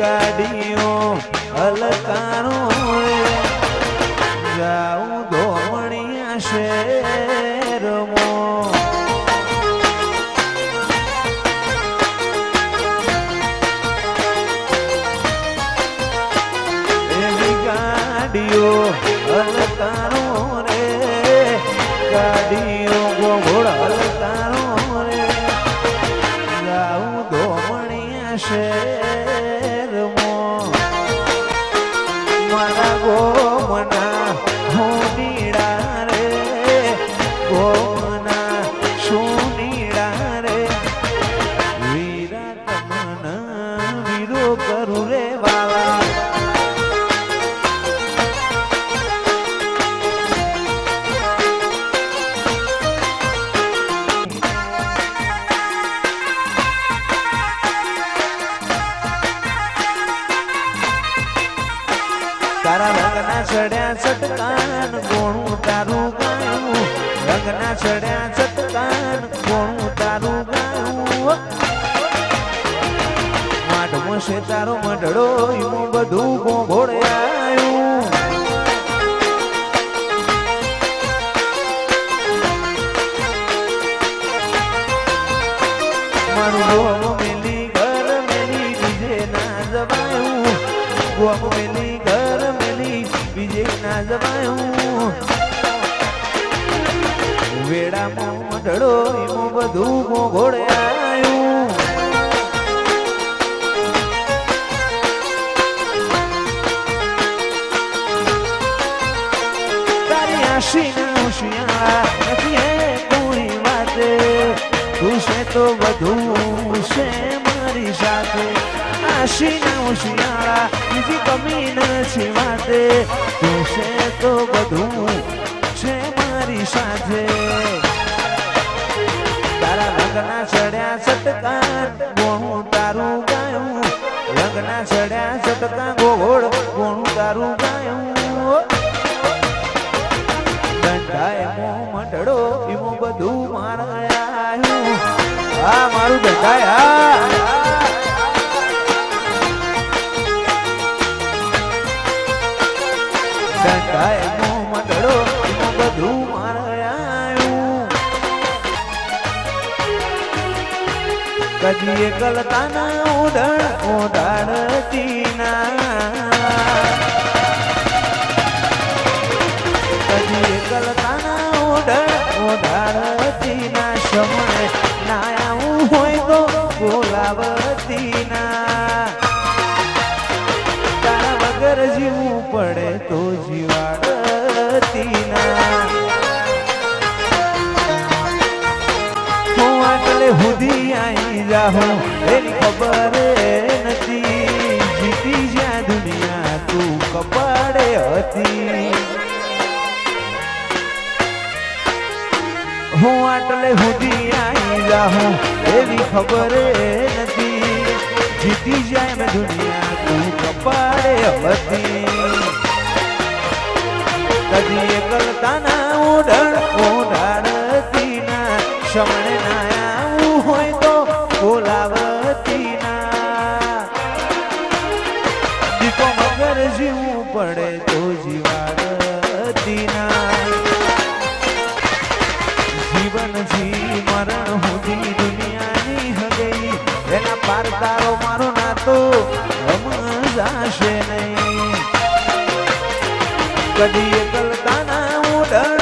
ગાડીઓ અલકારો જાઉં ધોવણિયા શેરમો. ગાડીઓ અલકારો રે. ગાડીઓ ગોળ અલકારો રે. જાઉં ધોવણિયા શેર તારા રંગના ચડ્યા ચટકાન, ગોણું તારું ગાયું રંગના ચડ્યા ચટકાન, ગોણું તારું ગાયું માટમો છે તારો મઢડો બધું ગોઘોડે આયું વેડામાં મઢડો એમાં બધું મોઘોડે આયું તારી આશીના હોશિયાર નથી એ કોઈ વાત. તું છે તો બધું છે મારી સાથે. આશીના હોશિયાર, બીજી કમી નથી વાતે. તું છે તો છે મારી સાથે. તારા રંગના ચડ્યા સટકા ગોણું તારું ગાયું. રંગના ચડ્યા સટકા ગોળ, ગોણું તારું ગાયું. દંડાએ મો મંડળો એમાં બધું મારાયું આ મારું દંડાય બધું મારાયું કદીએ ગલતાના ઉડણ ઓડાડતી ના કદી કલતાના ઉદળ ઉદાડતી ના સમય ના આવું હોય તો બોલાવતી ના આઈ હું, એની ખબર નથી. જીતી જ્યાં દુનિયા, તું કપાડે હતી. હું આટલે સુધી આવી જાઉં એવી ખબર નથી. જીતી જાય મેં દુનિયા, તું કપાડે હતી. કદી એકલતાના ઉડણ ઉડાડતી ના શમણે જીવવું પડે તો જીવાડતી ના જીવનથી મરણ સુધી દુનિયાની હગઈ. એના પાર તારો મારો નાતો સમજાશે નહીં. કદી એકલતાના ઉડણ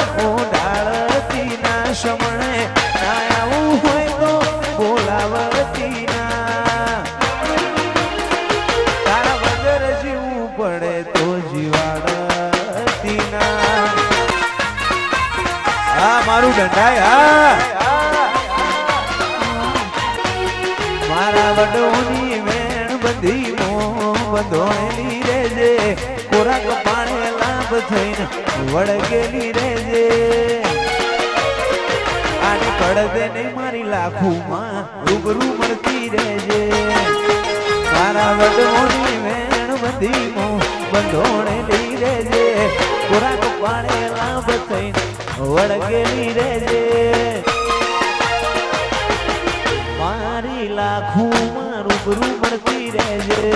આ હા. મારા વડોની વેણ બધી મો બંધોણેલી રેજે ખોરાક પાણે લાભ થઈને વળગેલી રેજે આને પડદે નહીં મારી લાખુમાં રૂબરૂ મળતી રહેજે. મારા વડોની વેણ બધી મો બંધોણેલી રેજે ખોરાક પાણે લાભ થઈને વળગેલી રેજે મારી લાખું રૂબરૂ મળતી રહેજે.